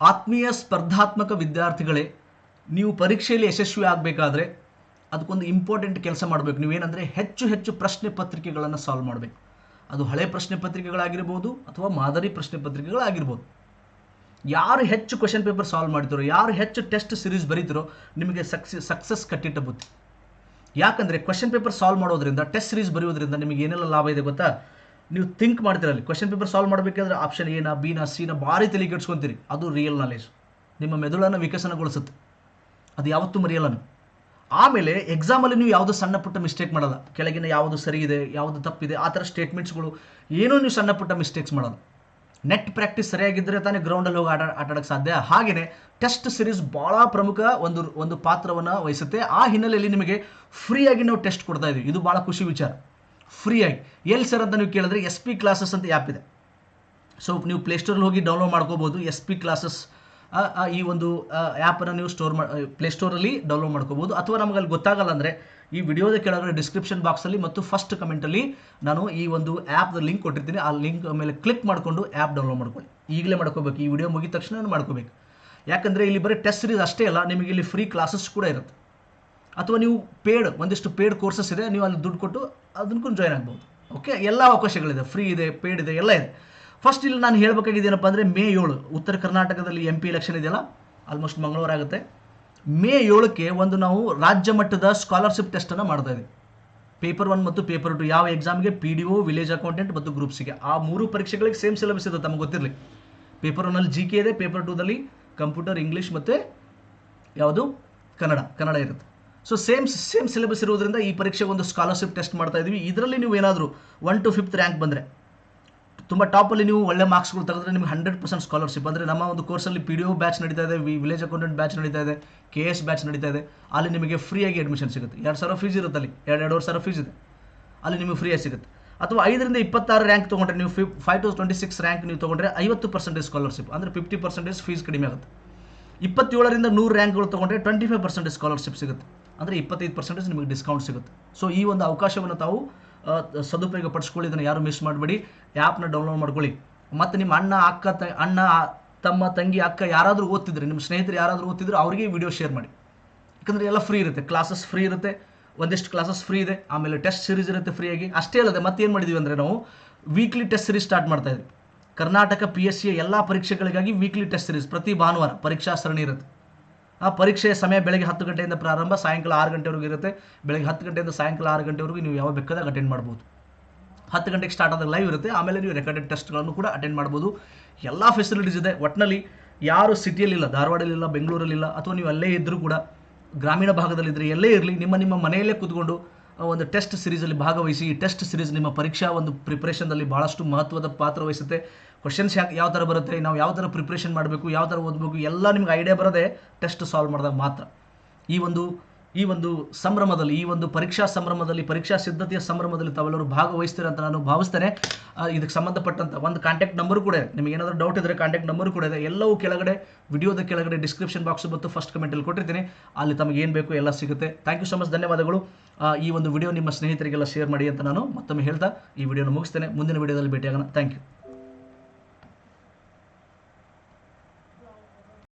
ಆತ್ಮೀಯ ಸ್ಪರ್ಧಾತ್ಮಕ ವಿದ್ಯಾರ್ಥಿಗಳೇ, ನೀವು ಪರೀಕ್ಷೆಯಲ್ಲಿ ಯಶಸ್ವಿ ಆಗಬೇಕಾದ್ರೆ ಅದಕ್ಕೊಂದು ಇಂಪಾರ್ಟೆಂಟ್ ಕೆಲಸ ಮಾಡಬೇಕು. ನೀವೇನಂದರೆ ಹೆಚ್ಚು ಹೆಚ್ಚು ಪ್ರಶ್ನೆ ಪತ್ರಿಕೆಗಳನ್ನು ಸಾಲ್ವ್ ಮಾಡಬೇಕು. ಅದು ಹಳೆ ಪ್ರಶ್ನೆ ಪತ್ರಿಕೆಗಳಾಗಿರ್ಬೋದು ಅಥವಾ ಮಾದರಿ ಪ್ರಶ್ನೆ ಪತ್ರಿಕೆಗಳಾಗಿರ್ಬೋದು. ಯಾರು ಹೆಚ್ಚು ಕ್ವಶನ್ ಪೇಪರ್ ಸಾಲ್ವ್ ಮಾಡ್ತಿರೋ, ಯಾರು ಹೆಚ್ಚು ಟೆಸ್ಟ್ ಸಿರೀಸ್ ಬರೀತಿರೋ ನಿಮಗೆ ಸಕ್ಸಸ್ ಸಕ್ಸಸ್ ಕಟ್ಟಿಟ್ಟ ಬುತ್ತಿ ಯಾಕಂದರೆ ಕ್ವಶನ್ ಪೇಪರ್ ಸಾಲ್ವ್ ಮಾಡೋದ್ರಿಂದ ಟೆಸ್ಟ್ ಸಿರೀಸ್ ಬರೆಯೋದ್ರಿಂದ ನಿಮಗೆ ಏನೆಲ್ಲ ಲಾಭ ಇದೆ ಗೊತ್ತಾ? ನೀವು ಥಿಂಕ್ ಮಾಡ್ತಿರಲ್ಲಿ ಕ್ವಶನ್ ಪೇಪರ್ ಸಾಲ್ವ್ ಮಾಡಬೇಕಾದ್ರೆ ಆಪ್ಷನ್ ಎನ ಬಿನ ಸಿನ ಭಾರಿ ತಲೆ ಕೆಡ್ಸ್ಕೊತೀರಿ. ಅದು ರಿಯಲ್ ನಾಲೆಜ್ ನಿಮ್ಮ ಮೆದುಳನ್ನು ವಿಕಸನಗೊಳಿಸುತ್ತೆ. ಅದು ಯಾವತ್ತೂ ಮರೆಯಲ್ಲ ನೀವು. ಆಮೇಲೆ ಎಕ್ಸಾಮಲ್ಲಿ ನೀವು ಯಾವುದು ಸಣ್ಣ ಪುಟ್ಟ ಮಿಸ್ಟೇಕ್ ಮಾಡಲ್ಲ. ಕೆಳಗಿನ ಯಾವುದು ಸರಿ ಇದೆ, ಯಾವುದು ತಪ್ಪಿದೆ, ಆ ಥರ ಸ್ಟೇಟ್ಮೆಂಟ್ಸ್ಗಳು ಏನೂ ನೀವು ಸಣ್ಣ ಪುಟ್ಟ ಮಿಸ್ಟೇಕ್ಸ್ ಮಾಡಲ್ಲ. ನೆಟ್ ಪ್ರಾಕ್ಟೀಸ್ ಸರಿಯಾಗಿದ್ದರೆ ತಾನೇ ಗ್ರೌಂಡಲ್ಲಿ ಹೋಗಿ ಆಟ ಆಟಾಡೋಕ್ಕೆ ಸಾಧ್ಯ. ಹಾಗೆಯೇ ಟೆಸ್ಟ್ ಸಿರೀಸ್ ಭಾಳ ಪ್ರಮುಖ ಒಂದು ಒಂದು ಪಾತ್ರವನ್ನು ವಹಿಸುತ್ತೆ. ಆ ಹಿನ್ನೆಲೆಯಲ್ಲಿ ನಿಮಗೆ ಫ್ರೀಯಾಗಿ ನಾವು ಟೆಸ್ಟ್ ಕೊಡ್ತಾ ಇದ್ದೀವಿ ಇದು ಭಾಳ ಖುಷಿ ವಿಚಾರ. ಫ್ರೀಯಾಗಿ. ಎಲ್ಲಿ ಸರ್ ಅಂತ ನೀವು ಕೇಳಿದ್ರೆ ಎಸ್ ಪಿ ಕ್ಲಾಸಸ್ ಅಂತ ಆ್ಯಪ್ ಇದೆ. ಸೊ ನೀವು ಪ್ಲೇಸ್ಟೋರಲ್ಲಿ ಹೋಗಿ ಡೌನ್ಲೋಡ್ ಮಾಡ್ಕೋಬೋದು, ಎಸ್ ಪಿ ಕ್ಲಾಸಸ್ ಈ ಒಂದು ಆ್ಯಪನ್ನು ನೀವು ಸ್ಟೋರ್ ಮಾಡಿ ಪ್ಲೇಸ್ಟೋರಲ್ಲಿ ಡೌನ್ಲೋಡ್ ಮಾಡ್ಕೋಬೋದು. ಅಥವಾ ನಮಗೆ ಅಲ್ಲಿ ಗೊತ್ತಾಗಲ್ಲ ಅಂದರೆ ಈ ವಿಡಿಯೋದ ಕೆಳಗಡೆ ಡಿಸ್ಕ್ರಿಪ್ಷನ್ ಬಾಕ್ಸಲ್ಲಿ ಮತ್ತು ಫಸ್ಟ್ ಕಮೆಂಟಲ್ಲಿ ನಾನು ಈ ಒಂದು ಆ್ಯಪ್ದ ಲಿಂಕ್ ಕೊಟ್ಟಿರ್ತೀನಿ. ಆ ಲಿಂಕ್ ಮೇಲೆ ಕ್ಲಿಕ್ ಮಾಡಿಕೊಂಡು ಆ್ಯಪ್ ಡೌನ್ಲೋಡ್ ಮಾಡ್ಕೊಳ್ಳಿ. ಈಗಲೇ ಮಾಡ್ಕೋಬೇಕು. ಈ ವಿಡಿಯೋ ಮುಗಿದ ತಕ್ಷಣ ಮಾಡ್ಕೋಬೇಕು. ಯಾಕಂದರೆ ಇಲ್ಲಿ ಬರೀ ಟೆಸ್ಟ್ ಸೀರೀಸ್ ಅಷ್ಟೇ ಅಲ್ಲ, ನಿಮಗೆ ಇಲ್ಲಿ ಫ್ರೀ ಕ್ಲಾಸಸ್ ಕೂಡ ಇರುತ್ತೆ. ಅಥವಾ ನೀವು ಪೇಡ್ ಒಂದಿಷ್ಟು ಪೇಡ್ ಕೋರ್ಸಸ್ ಇದೆ, ನೀವು ಅಲ್ಲಿ ದುಡ್ಡು ಕೊಟ್ಟು ಅದಕ್ಕೂ ಜಾಯ್ನ್ ಆಗ್ಬೋದು. ಓಕೆ ಎಲ್ಲ ಅವಕಾಶಗಳಿದೆ. ಫ್ರೀ ಇದೆ ಪೇಡ್ ಇದೆ, ಎಲ್ಲ ಇದೆ. ಫಸ್ಟ್ ಇಲ್ಲಿ ನಾನು ಹೇಳಬೇಕಾಗಿದ್ದೇನಪ್ಪ ಅಂದರೆ ಮೇ ಏಳು. ಉತ್ತರ ಕರ್ನಾಟಕದಲ್ಲಿ ಎಂ ಪಿ ಎಲೆಕ್ಷನ್ ಇದೆಯಲ್ಲ ಆಲ್ಮೋಸ್ಟ್ ಮಂಗಳವಾರ ಆಗುತ್ತೆ. ಮೇ ಏಳಕ್ಕೆ ಒಂದು ನಾವು ರಾಜ್ಯ ಮಟ್ಟದ ಸ್ಕಾಲರ್ಶಿಪ್ ಟೆಸ್ಟನ್ನು ಮಾಡ್ತಾ ಇದ್ದೀವಿ. ಪೇಪರ್ ಒನ್ ಮತ್ತು ಪೇಪರ್ ಟು ಯಾವ ಎಕ್ಸಾಮ್ಗೆ P D O village accountant ಮತ್ತು ಗ್ರೂಪ್ಸಿಗೆ ಆ ಮೂರು ಪರೀಕ್ಷೆಗಳಿಗೆ ಸೇಮ್ ಸಿಲೆಬಸ್ ಇದೆ ತಮಗೆ ಗೊತ್ತಿರಲಿ. ಪೇಪರ್ ಒನ್ನಲ್ಲಿ ಜಿ ಕೆ ಇದೆ ಪೇಪರ್ ಟೂದಲ್ಲಿ ಕಂಪ್ಯೂಟರ್ ಇಂಗ್ಲೀಷ್ ಮತ್ತು ಯಾವುದು? ಕನ್ನಡ. ಕನ್ನಡ ಇರುತ್ತೆ. ಸೊ ಸೇಮ್ ಸೇಮ್ ಸಿಲೆಬಸ್ ಇರುವುದರಿಂದ ಈ ಪರೀಕ್ಷೆಗೆ ಒಂದು ಸ್ಕಾಲರ್ಶಿಪ್ ಟೆಸ್ಟ್ ಮಾಡ್ತಾ ಇದ್ದೀವಿ ಇದರಲ್ಲಿ ನೀವು ಏನಾದರೂ ಒನ್ ಟು ಫಿಫ್ತ್ ರ್ಯಾಂಕ್ ಬಂದರೆ, ತುಂಬ ಟಾಪಲ್ಲಿ ನೀವು ಒಳ್ಳೆ ಮಾರ್ಕ್ಸ್ಗಳು ತೆಗೆದ್ರೆ ನಿಮಗೆ ಹಂಡ್ರೆಡ್ ಪರ್ಸೆಂಟ್ ಸ್ಕಾಲರ್ಶಿಪ್ ಅಂದರೆ ನಮ್ಮ ಒಂದು ಕೋರ್ಸಲ್ಲಿ ಪಿ ಡಿ ಒ ಬ್ಯಾಚ್ ನಡೀತಾ ಇದೆ ವಿಲೇಜ್ ಅಕೌಂಟೆಂಟ್ ಬ್ಯಾಚ್ ನಡೀತಾ ಇದೆ ಕೆ ಎಸ್ ಬ್ಯಾಚ್ ನಡೀತಾ ಇದೆ. ಅಲ್ಲಿ ನಿಮಗೆ ಫ್ರೀಯಾಗಿ ಅಡ್ಮಿಷನ್ ಸಿಗುತ್ತೆ. ಎರಡು ಸಾವಿರ ಫೀಸ್ ಇರುತ್ತೆ ಅಲ್ಲಿ. ಎರಡು, ಎರಡೂವರೆ ಸಾವಿರ ಫೀಸ್ ಇದೆ. ಅಲ್ಲಿ ನಿಮಗೆ ಫ್ರೀಯಾಗಿ ಸಿಗುತ್ತೆ. ಅಥವಾ ಐದರಿಂದ ಇಪ್ಪತ್ತಾರು ರ್ಯಾಂಕ್ ತೊಗೊಂಡ್ರೆ ನೀವು fif five to twenty six rank ನೀವು ತೊಗೊಂಡ್ರೆ ಐವತ್ತು ಪರ್ಸೆಂಟೇಜ್ ಸ್ಕಾಲರ್ಶಿಪ್ ಅಂದರೆ ಫಿಫ್ಟಿ ಪರ್ಸೆಂಟೇಜ್ ಫೀಸ್ ಕಡಿಮೆ ಆಗುತ್ತೆ. ಇಪ್ಪತ್ತೇಳರಿಂದ ನೂರು ರ್ಯಾಂಕ್ಗಳು ತೊಗೊಂಡ್ರೆ ಟ್ವೆಂಟಿ ಫೈವ್ ಪರ್ಸೆಂಟೇಜ್ ಸ್ಕಾಲರ್ಶಿಪ್ ಸಿಗುತ್ತೆ. ಅಂದರೆ ಇಪ್ಪತ್ತೈದು ಪರ್ಸೆಂಟೇಜ್ ನಿಮಗೆ ಡಿಸ್ಕೌಂಟ್ ಸಿಗುತ್ತೆ. ಸೊ ಈ ಒಂದು ಅವಕಾಶವನ್ನು ತಾವು ಸದುಪಯೋಗ ಪಡಿಸ್ಕೊಳ್ಳಿ ಇದನ್ನು ಯಾರು ಮಿಸ್ ಮಾಡಬೇಡಿ. ಆ್ಯಪ್ನ ಡೌನ್ಲೋಡ್ ಮಾಡ್ಕೊಳ್ಳಿ. ಮತ್ತು ನಿಮ್ಮ ಅಣ್ಣ, ಅಕ್ಕ, ತ, ಅಣ್ಣ, ತಮ್ಮ, ತಂಗಿ, ಅಕ್ಕ ಯಾರಾದರೂ ಓದ್ತಿದ್ರೆ, ನಿಮ್ಮ ಸ್ನೇಹಿತರು ಯಾರಾದರೂ ಓದ್ತಿದ್ರು ಅವರಿಗೆ ವಿಡಿಯೋ ಶೇರ್ ಮಾಡಿ. ಯಾಕಂದರೆ ಎಲ್ಲ ಫ್ರೀ ಇರುತ್ತೆ. ಕ್ಲಾಸಸ್ ಫ್ರೀ ಇರುತ್ತೆ. ಒಂದಿಷ್ಟು ಕ್ಲಾಸಸ್ ಫ್ರೀ ಇದೆ. ಆಮೇಲೆ ಟೆಸ್ಟ್ ಸೀರೀಸ್ ಇರುತ್ತೆ ಫ್ರೀಯಾಗಿ ಅಷ್ಟೇ ಅಲ್ಲದೆ ಮತ್ತು ಏನು ಮಾಡಿದ್ವಿ ಅಂದರೆ ನಾವು ವೀಕ್ಲಿ ಟೆಸ್ಟ್ ಸೀರೀಸ್ ಸ್ಟಾರ್ಟ್ ಮಾಡ್ತಾ ಇದ್ವಿ. ಕರ್ನಾಟಕ ಪಿ ಎಸ್ ಸಿ ಎಲ್ಲ ಪರೀಕ್ಷೆಗಳಿಗಾಗಿ ವೀಕ್ಲಿ ಟೆಸ್ಟ್ ಸೀರೀಸ್ ಪ್ರತಿ ಭಾನುವಾರ ಪರೀಕ್ಷಾ ಸರಣಿ ಇರುತ್ತೆ. ಆ ಪರೀಕ್ಷೆಯ ಸಮಯ ಬೆಳಗ್ಗೆ ಹತ್ತು ಗಂಟೆಯಿಂದ ಪ್ರಾರಂಭ, ಸಾಯಂಕಾಲ ಆರು ಗಂಟೆವರೆಗೂ ಇರುತ್ತೆ. ಬೆಳಗ್ಗೆ ಹತ್ತು ಗಂಟೆಯಿಂದ ಸಾಯಂಕಾಲ ಆರು ಗಂಟೆವರೆಗೂ ನೀವು ಯಾವ ಬೇಕಾದಾಗ ಅಟೆಂಡ್ ಮಾಡ್ಬೋದು. ಹತ್ತು ಗಂಟೆಗೆ ಸ್ಟಾರ್ಟ್ ಆದಾಗ ಲೈವ್ ಇರುತ್ತೆ. ಆಮೇಲೆ ನೀವು ರೆಕಾರ್ಡೆಡ್ ಟೆಸ್ಟ್ಗಳನ್ನು ಕೂಡ ಅಟೆಂಡ್ ಮಾಡ್ಬೋದು. ಎಲ್ಲ ಫೆಸಿಲಿಟೀಸ್ ಇದೆ. ಒಟ್ಟಿನಲ್ಲಿ ಯಾರು ಸಿಟಿಯಲ್ಲಿಲ್ಲ ಧಾರವಾಡಲ್ಲಿಲ್ಲ, ಬೆಂಗಳೂರಲ್ಲಿಲ್ಲ, ಅಥವಾ ನೀವು ಅಲ್ಲೇ ಇದ್ದರೂ ಕೂಡ, ಗ್ರಾಮೀಣ ಭಾಗದಲ್ಲಿದ್ದರೆ ಎಲ್ಲೇ ಇರಲಿ, ನಿಮ್ಮ ನಿಮ್ಮ ಮನೆಯಲ್ಲೇ ಕೂತ್ಕೊಂಡು ಒಂದು ಟೆಸ್ಟ್ ಸಿರೀಸಲ್ಲಿ ಭಾಗವಹಿಸಿ, ಈ ಟೆಸ್ಟ್ ಸಿರೀಸ್ ನಿಮ್ಮ ಪರೀಕ್ಷಾ ಒಂದು ಪ್ರಿಪ್ರೇಷನ್ದಲ್ಲಿ ಭಾಳಷ್ಟು ಮಹತ್ವದ ಪಾತ್ರ ವಹಿಸುತ್ತೆ. ಕ್ವಶನ್ಸ್ ಯಾಕೆ ಯಾವ ಥರ ಬರುತ್ತೆ, ನಾವು ಯಾವ ಥರ ಪ್ರಿಪ್ರೇಷನ್ ಮಾಡಬೇಕು, ಯಾವ ಥರ ಓದಬೇಕು, ಎಲ್ಲ ನಿಮ್ಗೆ ಐಡಿಯಾ ಬರೋದೇ ಟೆಸ್ಟ್ ಸಾಲ್ವ್ ಮಾಡಿದಾಗ ಮಾತ್ರ. ಈ ಒಂದು ಈ ಒಂದು ಸಂಭ್ರಮದಲ್ಲಿ, ಈ ಒಂದು ಪರೀಕ್ಷಾ ಸಂಭ್ರಮದಲ್ಲಿ, ಪರೀಕ್ಷಾ ಸಿದ್ಧತೆಯ ಸಂಭ್ರಮದಲ್ಲಿ ತಾವೆಲ್ಲರೂ ಭಾಗವಹಿಸ್ತೀರ ಅಂತ ನಾನು ಭಾವಿಸ್ತೇನೆ. ಇದಕ್ಕೆ ಸಂಬಂಧಪಟ್ಟಂತ ಒಂದು ಕಾಂಟ್ಯಾಕ್ಟ್ ನಂಬರ್ ಕೂಡ ನಿಮಗೆ ಏನಾದರೂ ಡೌಟ್ ಇದ್ದರೆ ಕಾಂಟ್ಯಾಕ್ಟ್ ನಂಬರ್ ಕೂಡ ಇದೆ. ಎಲ್ಲವೂ ಕೆಳಗಡೆ ವಿಡಿಯೋದ ಕೆಳಗಡೆ ಡಿಸ್ಕ್ರಿಪ್ಷನ್ ಬಾಕ್ಸ್ ಮತ್ತು ಫಸ್ಟ್ ಕಮೆಂಟಲ್ಲಿ ಕೊಟ್ಟಿರ್ತೀನಿ. ಅಲ್ಲಿ ತಮಗೆ ಏನು ಬೇಕು ಎಲ್ಲ ಸಿಗುತ್ತೆ. ಥ್ಯಾಂಕ್ ಯು ಸೊ ಮಚ್ ಧನ್ಯವಾದಗಳು. ಈ ಒಂದು ವಿಡಿಯೋ ನಿಮ್ಮ ಸ್ನೇಹಿತರಿಗೆಲ್ಲ ಶೇರ್ ಮಾಡಿ ಅಂತ ನಾನು ಮತ್ತೊಮ್ಮೆ ಹೇಳ್ತಾ ಈ ವಿಡಿಯೋನ ಮುಗಿಸ್ತೇನೆ. ಮುಂದಿನ ವಿಡಿಯೋದಲ್ಲಿ ಭೇಟಿಯಾಗೋಣ. Thank you